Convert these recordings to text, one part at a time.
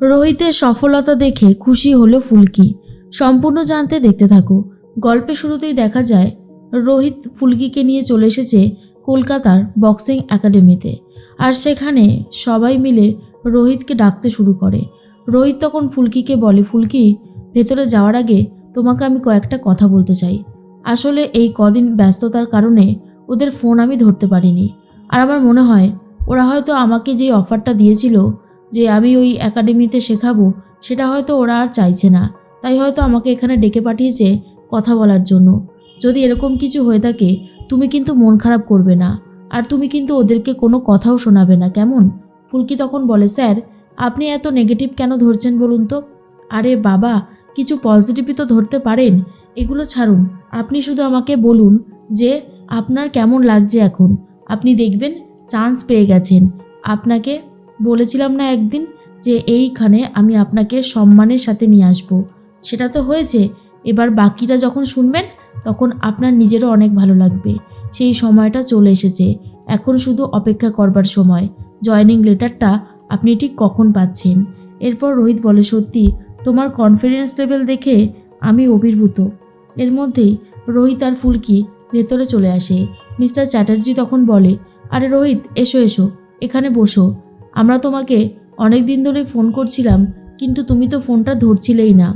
রোহিতের সফলতা দেখে খুশি হলো ফুলকি। সম্পূর্ণ জানতে দেখতে থাকো। গল্পের শুরুতেই দেখা যায়, রোহিত ফুলকিকে নিয়ে চলে এসেছে কলকাতার বক্সিং একাডেমিতে। আর সেখানে সবাই মিলে রোহিতকে ডাকতে শুরু করে। রোহিত তখন ফুলকিকে বলে, ফুলকি, ভেতরে যাওয়ার আগে তোমাকে আমি কয়েকটা কথা বলতে চাই। আসলে এই কদিন ব্যস্ততার কারণে ওদের ফোন আমি ধরতে পারিনি। আর আমার মনে হয়, ওরা হয়তো আমাকে যে অফারটা দিয়েছিল যে আমি ওই একাডেমিতে শেখাবো, সেটা হয়তো ওরা আর চাইছে না। তাই হয়তো আমাকে এখানে ডেকে পাঠিয়েছে কথা বলার জন্য। যদি এরকম কিছু হয়ে থাকে, তুমি কিন্তু মন খারাপ করবে না। আর তুমি কিন্তু ওদেরকে কোনো কথাও শোনাবে না, কেমন? ফুলকি তখন বলে, স্যার, আপনি এত নেগেটিভ কেন ধরছেন বলুন তো? আরে বাবা, কিছু পজিটিভই তো ধরতে পারেন। এগুলো ছাড়ুন। আপনি শুধু আমাকে বলুন যে আপনার কেমন লাগছে এখন। আপনি দেখবেন চান্স পেয়ে গেছেন। আপনাকে বলেছিলাম না একদিন যে এইখানে আমি আপনাকে সম্মানের সাথে নিয়ে আসব। সেটা তো হয়েছে। এবার বাকিটা যখন শুনবেন, তখন আপনার নিজেরও অনেক ভালো লাগবে। সেই সময়টা চলে এসেছে। এখন শুধু অপেক্ষা করবার সময়। জয়নিং লেটারটা আপনি ঠিক কখন পাচ্ছেন? এরপর রোহিত বলে, সত্যি, তোমার কনফিডেন্স লেভেল দেখে আমি অভিভূত। এর মধ্যেই রোহিত আর ফুলকি ভেতরে চলে আসে। মিস্টার চ্যাটার্জি তখন বলে, আরে রোহিত, এসো এসো, এখানে বসো। আমরা তোমাকে অনেক দিন ধরে ফোন করছিলাম, কিন্তু তুমি তো ফোনটা ধরছিলেই না।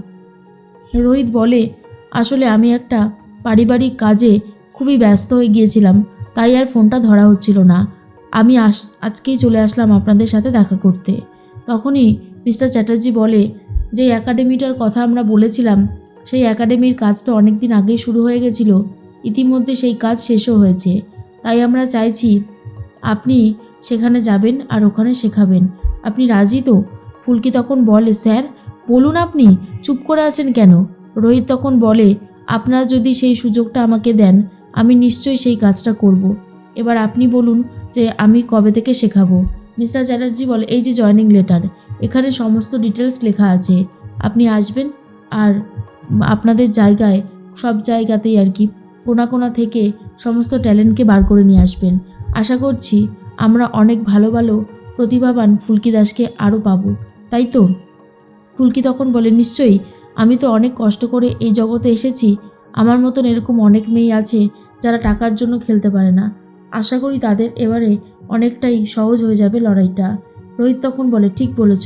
রোহিত বলে, আসলে আমি একটা পারিবারিক কাজে খুবই ব্যস্ত হয়ে গিয়েছিলাম, তাই আর ফোনটা ধরা হচ্ছিল না। আমি আস, আজকেই চলে আসলাম আপনাদের সাথে দেখা করতে। তখনই মিস্টার চ্যাটার্জি বলে, যে একাডেমিটার কথা আমরা বলেছিলাম, সেই একাডেমির কাজ তো অনেক দিন আগেই শুরু হয়ে গেছিল, ইতিমধ্যে সেই কাজ শেষও হয়েছে। তাই আমরা চাইছি আপনি সেখানে যাবেন আর ওখানে শেখাবেন। আপনি রাজি তো? ফুলকি তখন বলে, স্যার, বলুন আপনি, চুপ করে আছেন কেন? রোহিত তখন বলে, আপনারা যদি সেই সুযোগটা আমাকে দেন, আমি নিশ্চয়ই সেই কাজটা করব। এবার আপনি বলুন যে আমি কবে থেকে শেখাবো? মিস্টার চ্যাটার্জি বলে, এই যে জয়নিং লেটার, এখানে সমস্ত ডিটেলস লেখা আছে। আপনি আসবেন আর আপনাদের জায়গায়, সব জায়গাতেই আর কি, কোনা কোনা থেকে সমস্ত ট্যালেন্টকে বার করে নিয়ে আসবেন। আশা করছি আমরা অনেক ভালো ভালো প্রতিভাবান ফুলকি দাসকে আরও পাবো, তাই তো? ফুলকি তখন বলে, নিশ্চয়ই, আমি তো অনেক কষ্ট করে এই জগতে এসেছি, আমার মতন এরকম অনেক মেয়ে আছে যারা টাকার জন্য খেলতে পারে না। আশা করি তাদের এবারে অনেকটাই সহজ হয়ে যাবে লড়াইটা। রোহিত তখন বলে, ঠিক বলেছ,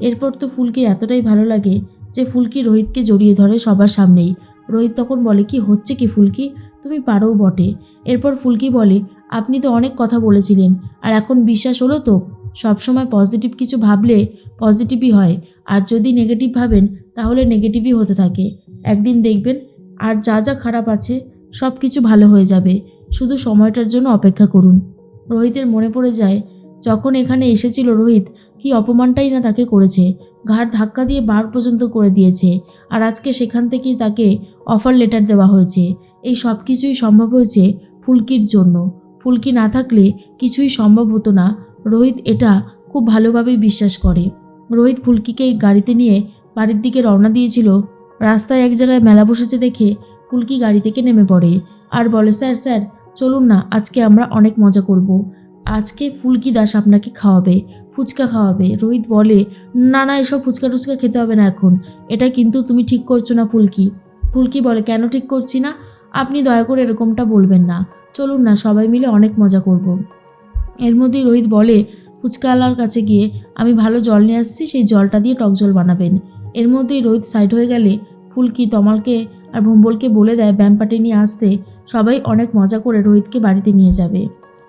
এরপর তো ফুলকি এতটাই ভালো লাগে যে ফুলকি রোহিতকে জড়িয়ে ধরে সবার সামনেই। রোহিত তখন বলে, কি হচ্ছে কি ফুলকি? তুমি পারো বটে। এরপর ফুলকি বলে আপনি তো অনেক কথা বলেছিলেন, আর এখন বিশ্বাস হলো তো? সবসময় পজিটিভ কিছু ভাবলে পজিটিভই হয়, আর যদি নেগেটিভ ভাবেন, তাহলে নেগেটিভই হতে থাকে। একদিন দেখবেন, আর যা যা খারাপ আছে সব কিছু ভালো হয়ে যাবে। শুধু সময়টার জন্য অপেক্ষা করুন। রোহিতের মনে পড়ে যায়, যখন এখানে এসেছিল রোহিত, কি অপমানটাই না তাকে করেছে। ঘাড় ধাক্কা দিয়ে বার পর্যন্ত করে দিয়েছে, আর আজকে সেখান থেকেই তাকে অফার লেটার দেওয়া হয়েছে। এই সব কিছুই সম্ভব হয়েছে ফুলকির জন্য। ফুলকি না থাকলে কিছুই সম্ভব হতো না। রোহিত এটা খুব ভালোভাবেই বিশ্বাস করে। রোহিত ফুলকিকে গাড়িতে নিয়ে বাড়ির দিকে রওনা দিয়েছিল। রাস্তায় এক জায়গায় মেলা বসেছে দেখে ফুলকি গাড়ি থেকে নেমে পড়ে। আর বলে, স্যার স্যার, চলুন না, আজকে আমরা অনেক মজা করব। আজকে ফুলকি দাস আপনাকে খাওয়াবে, ফুচকা খাওয়াবে। রোহিত বলে, না না, এসব ফুচকা টুচকা খেতে হবে না এখন। এটা কিন্তু তুমি ঠিক করছ না ফুলকি। ফুলকি বলে, কেন ঠিক করছি না? আপনি দয়া করে এরকমটা বলবেন না। চলুন না, সবাই মিলে অনেক মজা করব। এর মধ্যেই রোহিত বলে, ফুচকাওয়ালার কাছে গিয়ে আমি ভালো জল নিয়ে আসছি, সেই জলটা দিয়ে টক জল বানাবেন। এর মধ্যেই রোহিত সাইড হয়ে গেলে ফুলকি, তমালকে আর ভম্বলকে বলে দেয় ব্যাম্পাটে নিয়ে আসতে সবাই অনেক মজা করে রোহিতকে বাড়িতে নিয়ে যাবে।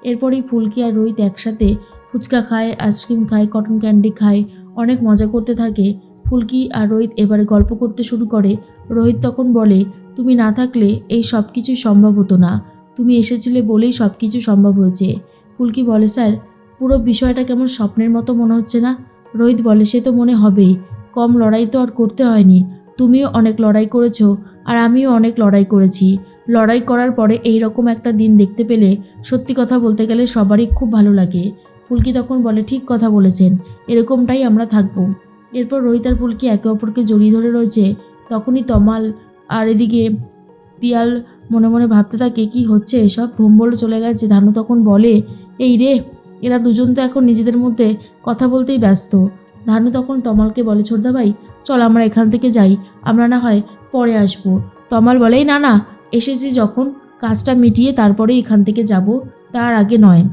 এরপরেই ফুলকি আর রোহিত একসাথে ফুচকা খায়, আইসক্রিম খায়, কটন ক্যান্ডি খায়, অনেক মজা করতে থাকে। ফুলকি আর রোহিত এবারে গল্প করতে শুরু করে। রোহিত তখন বলে, তুমি না থাকলে এই সব কিছু সম্ভব হতো না। তুমি এসেছিলে বলেই সব কিছু সম্ভব হয়েছে। ফুলকি বলে, স্যার, পুরো বিষয়টা কেমন স্বপ্নের মতো মনে হচ্ছে না? রোহিত বলে, সে তো মনে হবেই। কম লড়াই তো আর করতে হয়নি। তুমিও অনেক লড়াই করেছ আর আমিও অনেক লড়াই করেছি। লড়াই করার পরে এই রকম একটা দিন দেখতে পেলে সত্যি কথা বলতে গেলে সবারই খুব ভালো লাগে। ফুলকি তখন বলে, ঠিক কথা বলেছেন। এরকমটাই আমরা থাকব। এরপর রোহিত আর ফুলকি একে অপরকে জড়িয়ে ধরে রয়েছে। তখনই তমাল আর এদিকে পিয়াল মনে মনে ভাবতে থাকে, কি হচ্ছে এসব? ভোম্বল চলে গেছে। ধানু তখন বলে, এই রে, এরা দুজন তো এখন নিজেদের মধ্যে কথা বলতেই ব্যস্ত। ধানু তখন তমালকে বলে, ছোটদা ভাই, চল আমরা এখান থেকে যাই। আমরা না হয় পরে আসব। তমাল বলেই না না, এসেছি যখন। কাজটা মিটিয়ে তারপরে এখান থেকে যাব। তার আগে নয়।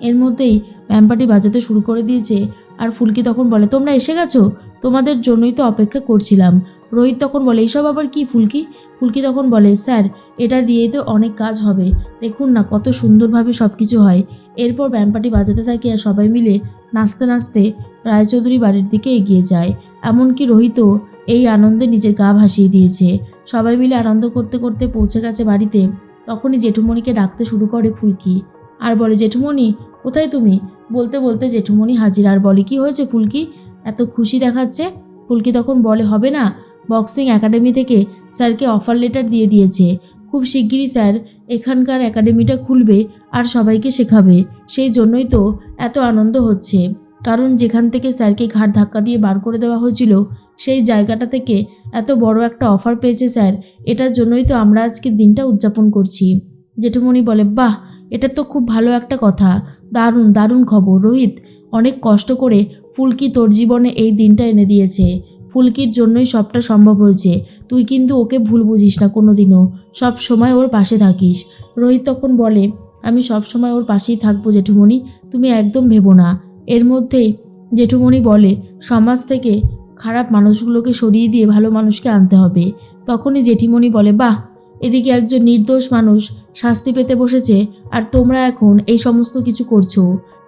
এর মধ্যেই ম্যাম্পাটি বাজাতে শুরু করে দিয়েছে। আর ফুলকি তখন বলে, তোমরা এসে গেছো? তোমাদের জন্যই তো অপেক্ষা করছিলাম। রোহিত তখন বলে এইসব আবার কি ফুলকি? ফুলকি তখন বলে, স্যার, এটা দিয়েই তো অনেক কাজ হবে। দেখুন না, কত সুন্দরভাবে সব কিছু হয়। এরপর ব্যাম্পাটি বাজাতে থাকে আর সবাই মিলে নাচতে নাচতে রায়চৌধুরী বাড়ির দিকে এগিয়ে যায়। এমনকি রোহিতও এই আনন্দে নিজের গা ভাসিয়ে দিয়েছে। সবাই মিলে আনন্দ করতে করতে পৌঁছে গেছে বাড়িতে। তখনই জেঠুমণিকে ডাকতে শুরু করে ফুলকি। আর বলে, জেঠুমণি, কোথায় তুমি? বলতে বলতে জেঠুমণি হাজির। আর বলে, কি হয়েছে ফুলকি? এত খুশি দেখাচ্ছে? ফুলকি তখন বলে, হবে না। বক্সিং একাডেমি থেকে স্যারকে অফার লেটার দিয়ে দিয়েছে। খুব শিগগিরই স্যার এখানকার একাডেমিটা খুলবে আর সবাইকে শেখাবে। সেই জন্যই তো এত আনন্দ হচ্ছে। কারণ যেখান থেকে স্যারকে ঘাট ধাক্কা দিয়ে বার করে দেওয়া হয়েছিল, সেই জায়গাটা থেকে এত বড় একটা অফার পেয়েছে স্যার। এটার জন্যই তো আমরা আজকে দিনটা উদযাপন করছি। জেঠুমণি বলে, বাহ, এটা তো খুব ভালো একটা কথা। দারুণ দারুণ খবর। রোহিত, অনেক কষ্ট করে ফুলকি তোর জীবনে এই দিনটা এনে দিয়েছে। ফুলকির জন্যই সবটা সম্ভব হয়েছে। তুই কিন্তু ওকে ভুল বুঝিস না কোনো দিনও সব সময় ওর পাশে থাকিস। রোহিত তখন বলে, আমি সব সময় ওর পাশেই থাকব জেঠুমণি। তুমি একদম ভেবো না। এর মধ্যেই জেঠুমণি বলে, সমাজ থেকে খারাপ মানুষগুলোকে সরিয়ে দিয়ে ভালো মানুষকে আনতে হবে। তখনই জেঠিমণি বলে, বাহ! এদিকে একজন নির্দোষ মানুষ শাস্তি পেতে বসেছে, আর তোমরা এখন এই সমস্ত কিছু করছ।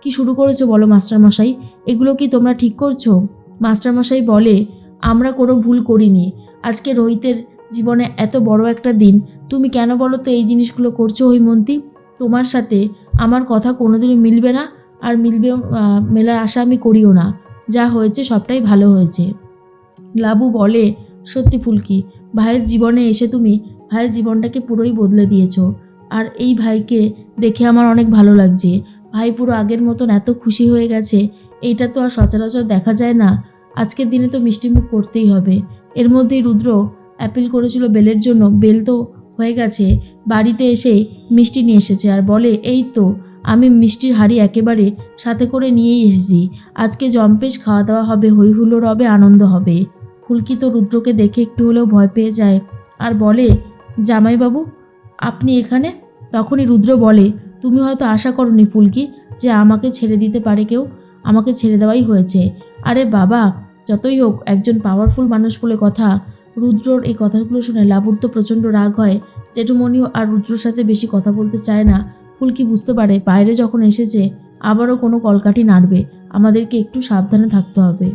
কি শুরু করেছ বলো, মাস্টারমশাই? এগুলো কি তোমরা ঠিক করছ? মাস্টারমশাই বলে আমরা কোনো ভুল করিনি। আজকে রোহিতের জীবনে এত বড় একটা দিন। তুমি কেন বলো তো এই জিনিসগুলো করছ হৈমন্তী? তোমার সাথে আমার কথা কোনোদিনও মিলবে না আর মিলবে মেলার আশা আমি করিও না। যা হয়েছে সবটাই ভালো হয়েছে। লাবু বলে, সত্যি ফুলকি, ভাইয়ের জীবনে এসে তুমি ভাইয়ের জীবনটাকে পুরোই বদলে দিয়েছ। আর এই ভাইকে দেখে আমার অনেক ভালো লাগছে। ভাই পুরো আগের মতন এত খুশি হয়ে গেছে, এইটা তো আর সচরাচর দেখা যায় না। আজকের দিনে তো মিষ্টিমুখ করতেই হবে। এর মধ্যেই রুদ্র অ্যাপিল করেছিল বেলের জন্য। বেল তো হয়ে গেছে। বাড়িতে এসে মিষ্টি নিয়ে এসেছে আর বলে, এই তো, আমি মিষ্টির হাড়ি একেবারে সাথে করে নিয়েই এসেছি। আজকে জম্পেশ খাওয়া দাওয়া হবে হই হুল্লোড় হবে, আনন্দ হবে। ফুলকি তো রুদ্রকে দেখে একটু হলেও ভয় পেয়ে যায় আর বলে, জামাইবাবু, আপনি এখানে? তখনই রুদ্র বলে, তুমি হয়তো আশা করনি ফুলকি যে আমাকে ছেড়ে দিতে পারে কেউ। আমাকে ছেড়ে দেওয়াই হয়েছে। আরে বাবা যতই হোক, একজন পাওয়ারফুল মানুষ বলে কথা, রুদ্রর এই কথাগুলো শুনে লাবুর তো প্রচণ্ড রাগ হয়। জেঠুমণিও আর রুদ্রর সাথে বেশি কথা বলতে চায় না। ফুলকি বুঝতে পারে, বাইরে যখন এসেছে, আবারও কোনো কলকাঠি নাড়বে। আমাদেরকে একটু সাবধানে থাকতে হবে।